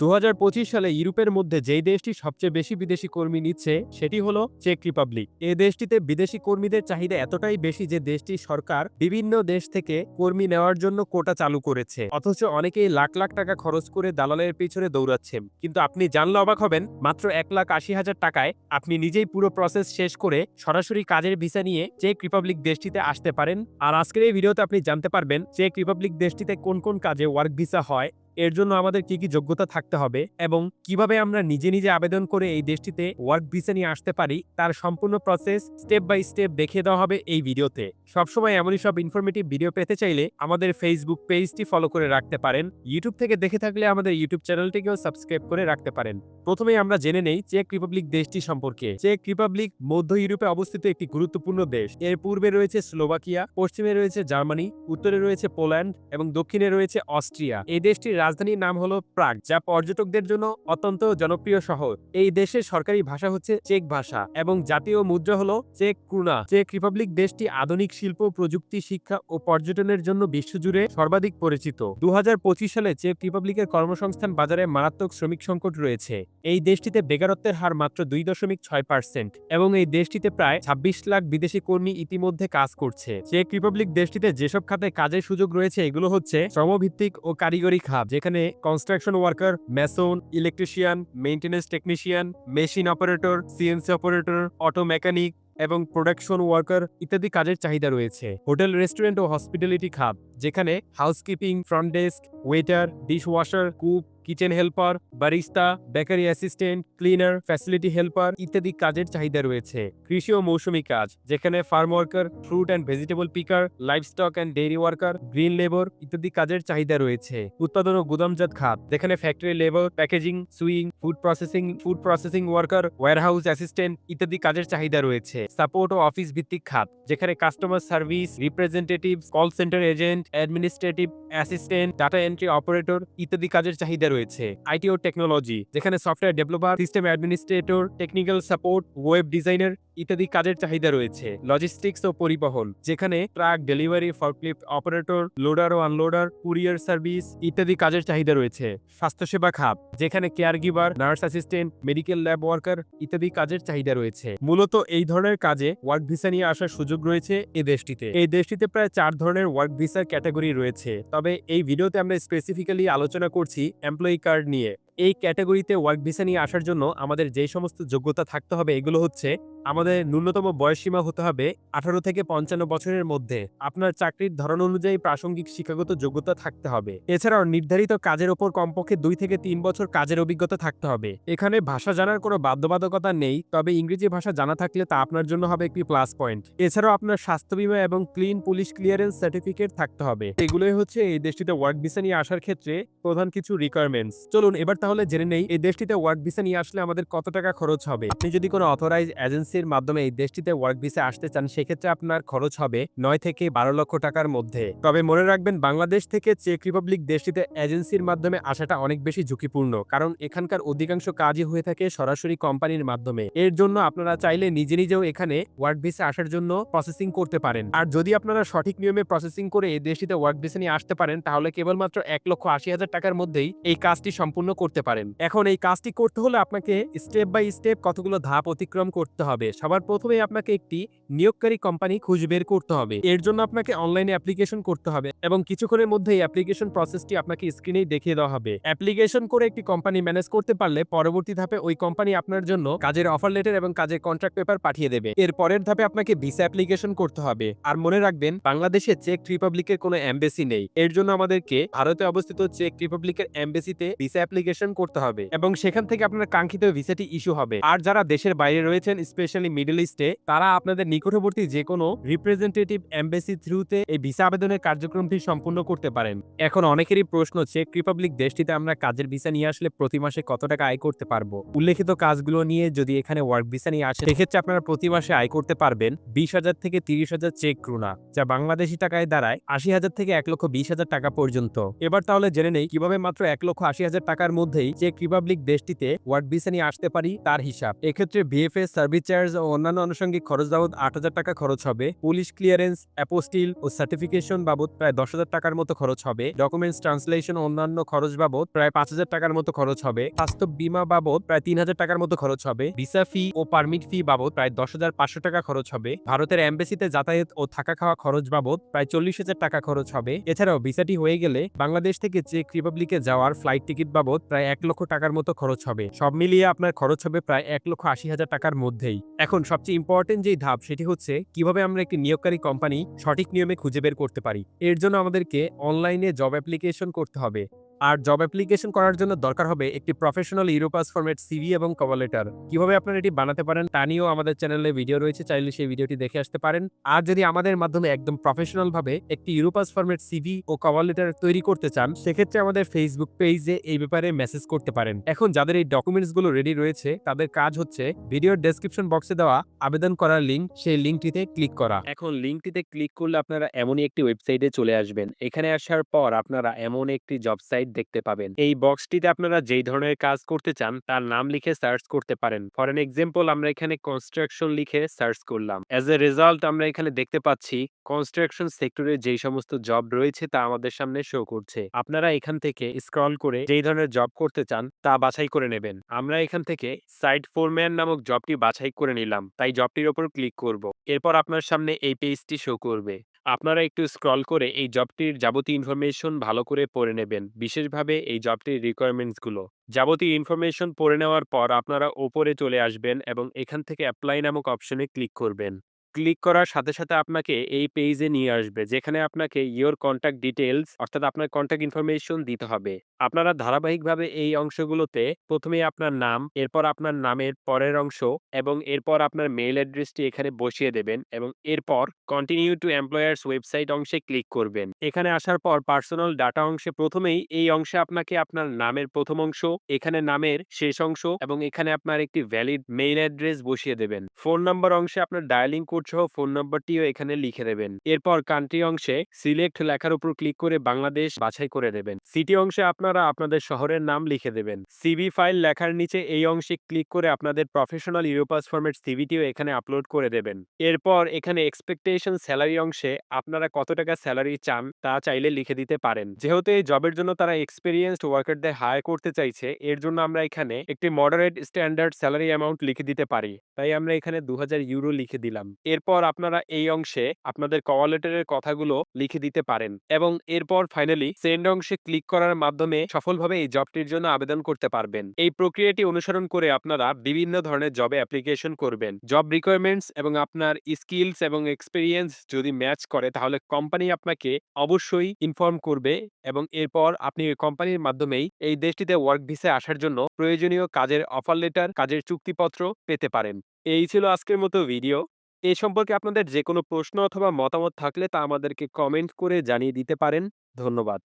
দু হাজার পঁচিশ সালে ইউরোপের মধ্যে যেই দেশটি সবচেয়ে বেশি বিদেশি কর্মী নিচ্ছে, সেটি হলো চেক রিপাবলিক। এ দেশটিতে বিদেশি কর্মীদের চাহিদা এতটাই বেশি যে দেশটির সরকার বিভিন্ন দেশ থেকে কর্মী নেওয়ার জন্য কোটা চালু করেছে। অথচ অনেকেই লাখ লাখ টাকা খরচ করে দালালের পিছনে দৌড়াচ্ছেন। কিন্তু আপনি জানলে অবাক হবেন, মাত্র এক লাখ আশি হাজার টাকায় আপনি নিজেই পুরো প্রসেস শেষ করে সরাসরি কাজের ভিসা নিয়ে চেক রিপাবলিক দেশটিতে আসতে পারেন। আর আজকের এই ভিডিওতে আপনি জানতে পারবেন, চেক রিপাবলিক দেশটিতে কোন কোন কাজে ওয়ার্ক ভিসা হয় এর জন্য আমাদের কি কি যোগ্যতা থাকতে হবে এবং কীভাবে আমরা নিজে নিজে আবেদন করে এই দেশটিতে ওয়ার্ক ভিসা নিয়ে আসতে পারি, তার সম্পূর্ণ প্রসেস স্টেপ বাই স্টেপ দেখিয়ে দেওয়া হবে এই ভিডিওতে। সবসময় এমনই সব ইনফরমেটিভ ভিডিও পেতে চাইলে আমাদের ফেসবুক পেজটি ফলো করে রাখতে পারেন। ইউটিউব থেকে দেখে থাকলে আমাদের ইউটিউব চ্যানেলটিকেও সাবস্ক্রাইব করে রাখতে পারেন। প্রথমেই আমরা জেনে নেই চেক রিপাবলিক দেশটি সম্পর্কে। চেক রিপাবলিক মধ্য ইউরোপে অবস্থিত একটি গুরুত্বপূর্ণ দেশ। এর পূর্বে রয়েছে স্লোভাকিয়া, পশ্চিমে রয়েছে জার্মানি, উত্তরে রয়েছে পোল্যান্ড এবং দক্ষিণে রয়েছে অস্ট্রিয়া। এই দেশটির রাজধানীর নাম হলো প্রাগ, যা পর্যটকদের জন্য অত্যন্ত জনপ্রিয় শহর। এই দেশের সরকারি ভাষা হচ্ছে চেক ভাষা এবং জাতীয় মুদ্রা হলো চেক ক্রুনা। চেক রিপাবলিক দেশটি আধুনিক শিল্প, প্রযুক্তি, শিক্ষা ও পর্যটনের জন্য বিশ্বজুড়ে সর্বাধিক পরিচিত। দু হাজার পঁচিশ সালে চেক রিপাবলিকের কর্মসংস্থান বাজারে মারাত্মক শ্রমিক সংকট রয়েছে। এই দেশটিতে বেকারত্বের হার মাত্র দুই দশমিক ছয় পার্সেন্ট এবং এই দেশটিতে প্রায় ছাব্বিশ লাখ বিদেশি কর্মী ইতিমধ্যে কাজ করছে। চেক রিপাবলিক দেশটিতে যেসব খাতে কাজের সুযোগ রয়েছে, এগুলো হচ্ছে শ্রমভিত্তিক ও কারিগরি খাত যেখানে construction worker mason electrician maintenance technician machine operator CNC operator auto mechanic এবং প্রোডাকশন ওয়ার্কার ইত্যাদি কাজের চাহিদা রয়েছে। হোটেল রেস্টুরেন্ট ও হসপিটালিটি খাপ যেখানে housekeeping front desk waiter dish washer cook kitchen helper, barista, bakery assistant, cleaner, facility helper ইত্যাদি কাজের চাহিদা রয়েছে। কৃষি ও মৌসুমী কাজ, যেখানে farm worker, fruit and vegetable picker, livestock and dairy worker, green labour ইত্যাদি কাজের চাহিদা রয়েছে। উৎপাদন ও গুদামজাত খাত, যেখানে factory labour, packaging, sewing, food processing food processing worker, warehouse assistant ইত্যাদি কাজের চাহিদা রয়েছে। সাপোর্ট ও অফিস ভিত্তিক খাত, যেখানে customer service representative call centre agent, administrative assistant, data entry operator ইত্যাদি কাজের চাহিদা রয়েছে, আইটি ও টেকনোলজি, যেখানে software developer, system administrator, technical support, web designer ইত্যাদি কাজের চাহিদা রয়েছে। লজিস্টিক্স ও পরিবহন, যেখানে truck delivery, forklift operator, loader ও আনলোডার, কুরিয়ার সার্ভিস ইত্যাদি কাজের চাহিদা রয়েছে। স্বাস্থ্যসেবা খাত যেখানে care giver nurse assistant, medical lab worker ইত্যাদি কাজের চাহিদা রয়েছে। মূলত এই ধরনের কাজে ওয়ার্ক ভিসা নিয়ে আসার সুযোগ রয়েছে এই দেশটিতে। এই দেশটিতে প্রায় চার ধরনের ওয়ার্ক ভিসার ক্যাটাগরি রয়েছে। তবে এই ভিডিওতে আমরা স্পেসিফিক্যালি আলোচনা করছি এমপ্লয়ি কার্ড নিয়ে এই ক্যাটাগরিতে ওয়ার্ক ভিসা নিয়ে আসার জন্য আমাদের যে সমস্ত যোগ্যতা থাকতে হবে, এগুলো হচ্ছে আমাদের ন্যূনতম বয়সসীমা হতে হবে আঠারো থেকে পঞ্চান্ন বছরের মধ্যে। আপনার চাকরির ধরন অনুযায়ী প্রাসঙ্গিক শিক্ষাগত যোগ্যতা থাকতে হবে। এছাড়াও নির্ধারিত কাজের ওপর কমপক্ষে দুই থেকে তিন বছর কাজের অভিজ্ঞতা থাকতে হবে। এখানে ভাষা জানার কোনো বাধ্যবাধকতা নেই, তবে ইংরেজি ভাষা জানা থাকলে তা আপনার জন্য হবে একটি প্লাস পয়েন্ট। এছাড়াও আপনার স্বাস্থ্য বীমা এবং ক্লিন পুলিশ ক্লিয়ারেন্স সার্টিফিকেট থাকতে হবে। এগুলোই হচ্ছে এই দেশটিতে ওয়ার্ক ভিসা নিয়ে আসার ক্ষেত্রে প্রধান কিছু রিকোয়ারমেন্টস চলুন এবার তাহলে জেনে নেই, এই দেশটিতে ওয়ার্ক ভিসা নিয়ে আসলে আমাদের কত টাকা খরচ হবে? আপনি যদি কোনো অথরাইজ এজেন্সির মাধ্যমে এই দেশটিতে ওয়ার্ক ভিসা আসতে চান, সেক্ষেত্রে আপনার খরচ হবে নয় থেকে বারো লক্ষ টাকার মধ্যে। তবে মনে রাখবেন, বাংলাদেশ থেকে চেক রিপাবলিক দেশটিতে এজেন্সির মাধ্যমে আসাটা অনেক বেশি ঝুঁকিপূর্ণ, কারণ এখানকার অধিকাংশ কাজই হয়ে থাকে সরাসরি কোম্পানির মাধ্যমে। এর জন্য আপনারা চাইলে নিজে নিজেও এখানে ওয়ার্ক ভিসা আসার জন্য প্রসেসিং করতে পারেন। আর যদি আপনারা সঠিক নিয়মে প্রসেসিং করে এই দেশটিতে ওয়ার্ক ভিসা নিয়ে আসতে পারেন, তাহলে কেবলমাত্র এক লক্ষ আশি হাজার টাকার মধ্যেই এই কাজটি সম্পূর্ণ করতে পারেন। এখন এই কাজটি করতে হলে আপনাকে স্টেপ বাই স্টেপ কতগুলো ধাপ অতিক্রম করতে হবে। সবার প্রথমে আপনাকে একটি নিয়োগকারী কোম্পানি খুঁজ বের করতে হবে। এর জন্য আপনাকে অনলাইনে অ্যাপ্লিকেশন করতে হবে এবং কিছুক্ষণের মধ্যে এই অ্যাপ্লিকেশন প্রসেসটি আপনাকে স্ক্রিনেই দেখিয়ে দেওয়া হবে। অ্যাপ্লিকেশন করে একটি কোম্পানি ম্যানেজ করতে পারলে পরবর্তী ধাপে ওই কোম্পানি আপনার জন্য কাজের অফার লেটার এবং কাজের কন্ট্রাক্ট পেপার পাঠিয়ে দেবে। এর পরের ধাপে আপনাকে ভিসা অ্যাপ্লিকেশন করতে হবে। আর মনে রাখবেন, বাংলাদেশে চেক রিপাবলিকের কোনো এমবেসি নেই। এর জন্য আমাদেরকে ভারতে অবস্থিত চেক রিপাবলিকের এমবেসিতে ভিসা অ্যাপ্লিকেশন করতে হবে এবং সেখান থেকে আপনার কাঙ্ক্ষিত ভিসাটি ইস্যু হবে। আর যারা দেশের বাইরে রয়েছেন স্পেশালি মিডল ইস্টে তারা আপনাদের নিকটবর্তী যে কোনো রিপ্রেজেন্টেটিভ এমবেসি থ্রুতে এই ভিসা আবেদনের কার্যক্রমটি সম্পূর্ণ করতে পারেন। এখন অনেকেরই প্রশ্ন চেক রিপাবলিক দেশটিতে আমরা কাজের ভিসা নিয়ে আসলে প্রতি মাসে কত টাকা আয় করতে পারব? উল্লেখিত কাজগুলো নিয়ে যদি এখানে ওয়ার্ক ভিসা নিয়ে আসে, সেক্ষেত্রে আপনারা প্রতি মাসে আয় করতে পারবেন বিশ হাজার থেকে তিরিশ হাজার চেক ক্রুনা যা বাংলাদেশি টাকায় দাঁড়ায় আশি হাজার থেকে এক লক্ষ বিশ হাজার টাকা পর্যন্ত। এবার তাহলে জেনে নেই, কীভাবে মাত্র এক লক্ষ আশি হাজার টাকার মধ্যেই চেক রিপাবলিক দেশটিতে ওয়ার্ক ভিসা নিয়ে আসতে পারি তার হিসাব। এক্ষেত্রে ভিএফএস সার্ভিস চার্জ চার্জ ও অন্যান্য আনুষঙ্গিক খরচ বাবদ আট হাজার টাকা খরচ হবে। পুলিশ ক্লিয়ারেন্স অ্যাপোস্টিল ও সার্টিফিকেশন বাবদ প্রায় দশ হাজার টাকার মতো খরচ হবে। ডকুমেন্টস ট্রান্সলেশন ও অন্যান্য খরচ বাবদ প্রায় পাঁচ হাজার টাকার মতো খরচ হবে। স্বাস্থ্য বীমা বাবদ প্রায় তিন হাজার টাকার মতো খরচ হবে। ভিসা ফি ও পারমিট ফি বাবদ প্রায় দশ হাজার পাঁচশো টাকা খরচ হবে। ভারতের এম্বাসিতে যাতায়াত ও থাকা খাওয়া খরচ বাবদ প্রায় চল্লিশ হাজার টাকা খরচ হবে। এছাড়াও ভিসাটি হয়ে গেলে বাংলাদেশ থেকে চেক রিপাবলিকে যাওয়ার ফ্লাইট টিকিট বাবদ প্রায় এক লক্ষ টাকার মতো খরচ হবে। সব মিলিয়ে আপনার খরচ হবে প্রায় এক লক্ষ আশি হাজার টাকার মধ্যেই। এখন সবচেয়ে ইম্পর্টেন্ট যে ধাপ সেটি হচ্ছে কীভাবে আমরা একটি নিয়োগকারী কোম্পানি সঠিক নিয়মে খুঁজে বের করতে পারি। এর জন্য আমাদেরকে অনলাইনে জব অ্যাপ্লিকেশন করতে হবে। আর জব অ্যাপ্লিকেশন করার জন্য দরকার হবে একটি প্রফেশনাল ইউরোপাস ফরম্যাট সিভি এবং কভার লেটার কীভাবে আপনারা এটি বানাতে পারেন তা নিয়েও আমাদের চ্যানেলে ভিডিও রয়েছে, চাইলে সেই ভিডিওটি দেখে আসতে পারেন। আর যদি আমাদের মাধ্যমে একদম প্রফেশনাল ভাবে একটি ইউরোপাস ফরম্যাট সিভি ও কভার লেটার তৈরি করতে চান, সেক্ষেত্রে আমাদের ফেসবুক পেজে এই ব্যাপারে মেসেজ করতে পারেন। এখন যাদের এই ডকুমেন্টসগুলো রেডি রয়েছে, তাদের কাজ হচ্ছে ভিডিওর ডেসক্রিপশন বক্সে দেওয়া আবেদন করার লিঙ্ক সেই লিঙ্কটিতে ক্লিক করা। এখন লিঙ্কটিতে ক্লিক করলে আপনারা এমনই একটি ওয়েবসাইটে চলে আসবেন। এখানে আসার পর আপনারা এমন একটি জব সাইট দেখতে পাবেন। এই বক্সটিতে আপনারা যেই ধরনের কাজ করতে চান, তার নাম লিখে সার্চ করতে পারেন। ফর এন এক্সাম্পল আমরা এখানে কনস্ট্রাকশন লিখে সার্চ করলাম। অ্যাজ এ রেজাল্ট আমরা এখানে দেখতে পাচ্ছি কনস্ট্রাকশন সেক্টরে যেই সমস্ত জব রয়েছে, তা আমাদের সামনে শো করছে। আপনারা এখান থেকে স্ক্রল করে যেই ধরনের জব করতে চান, তা বাছাই করে নেবেন। আমরা এখান থেকে সাইট ফোরম্যান নামক জবটি বাছাই করে নিলাম। তাই জবটির ওপর ক্লিক করব। এরপর আপনার সামনে এই পেজটি শো করবে। আপনারা একটু স্ক্রল করে এই জবটির যাবতীয় ইনফরমেশন ভালো করে পড়ে নেবেন। বিশেষভাবে এই জবটির রিকোয়ারমেন্টসগুলো যাবতীয় ইনফরমেশন পড়ে নেওয়ার পর আপনারা ওপরে চলে আসবেন এবং এখান থেকে অ্যাপ্লাই নামক অপশনে ক্লিক করবেন। ক্লিক করার সাথে সাথে আপনাকে এই পেজে নিয়ে আসবে। যেখানে আপনাকে ইওর কন্ট্যাক্ট ডিটেলস অর্থাৎ আপনার কন্ট্যাক্ট ইনফরমেশন দিতে হবে। আপনারা ধারাবাহিকভাবে এই অংশগুলোতে প্রথমে আপনার নাম, এরপর আপনার নামের পরের অংশ এবং এরপর আপনার মেইল অ্যাড্রেসটি এখানে বসিয়ে দেবেন এবং এরপর কন্টিনিউ টু এমপ্লয়ার্স ওয়েবসাইট অংশে ক্লিক করবেন। এখানে আসার পর পার্সোনাল ডাটা অংশে প্রথমেই এই অংশে আপনাকে আপনার নামের প্রথম অংশ, এখানে নামের শেষ অংশ এবং এখানে আপনার একটি ভ্যালিড মেইল অ্যাড্রেস বসিয়ে দেবেন। ফোন নাম্বার অংশে আপনার ডায়ালিং কোড সহ ফোন নম্বরটিও এখানে লিখে দেবেন এরপর কান্ট্রি অংশে সিলেক্ট লেখার উপর ক্লিক করে বাংলাদেশ বাছাই করে দেবেন সিটি অংশে আপনারা আপনাদের শহরের নাম লিখে দেবেন। সিভি ফাইল লেখার নিচে এই অংশে ক্লিক করে আপনাদের প্রফেশনাল ইউরোপাস ফরম্যাট সিভিটিও এখানে আপলোড করে দেবেন। এরপর এখানে এক্সপেকটেশন স্যালারি অংশে আপনারা কত টাকা স্যালারি চান তা চাইলে লিখে দিতে পারেন। যেহেতু এই জবের জন্য তারা এক্সপিরিয়েন্সড ওয়ার্কারদের হায়ার করতে চাইছে, এর জন্য আমরা এখানে একটি মডারেট স্ট্যান্ডার্ড স্যালারি অ্যামাউন্ট লিখে দিতে পারি। তাই আমরা এখানে দু হাজার ইউরো লিখে দিলাম। এরপর আপনারা এই অংশে আপনাদের কভার লেটারের কথাগুলো লিখে দিতে পারেন এবং এরপর ফাইনালি সেন্ড অংশে ক্লিক করার মাধ্যমে সফলভাবে এই জবটির জন্য আবেদন করতে পারবেন। এই প্রক্রিয়াটি অনুসরণ করে আপনারা বিভিন্ন ধরনের জবে অ্যাপ্লিকেশন করবেন। জব রিকোয়ারমেন্টস এবং আপনার স্কিলস এবং এক্সপিরিয়েন্স যদি ম্যাচ করে, তাহলে কোম্পানি আপনাকে অবশ্যই ইনফর্ম করবে এবং এরপর আপনি ওই কোম্পানির মাধ্যমেই এই দেশটিতে ওয়ার্ক ভিসায় আসার জন্য প্রয়োজনীয় কাজের অফার লেটার কাজের চুক্তিপত্র পেতে পারেন। এই ছিল আজকের মতো ভিডিও এ সম্পর্কে আপনাদের যে কোনো প্রশ্ন অথবা মতামত থাকলে তা আমাদেরকে কমেন্ট করে জানিয়ে দিতে পারেন। ধন্যবাদ।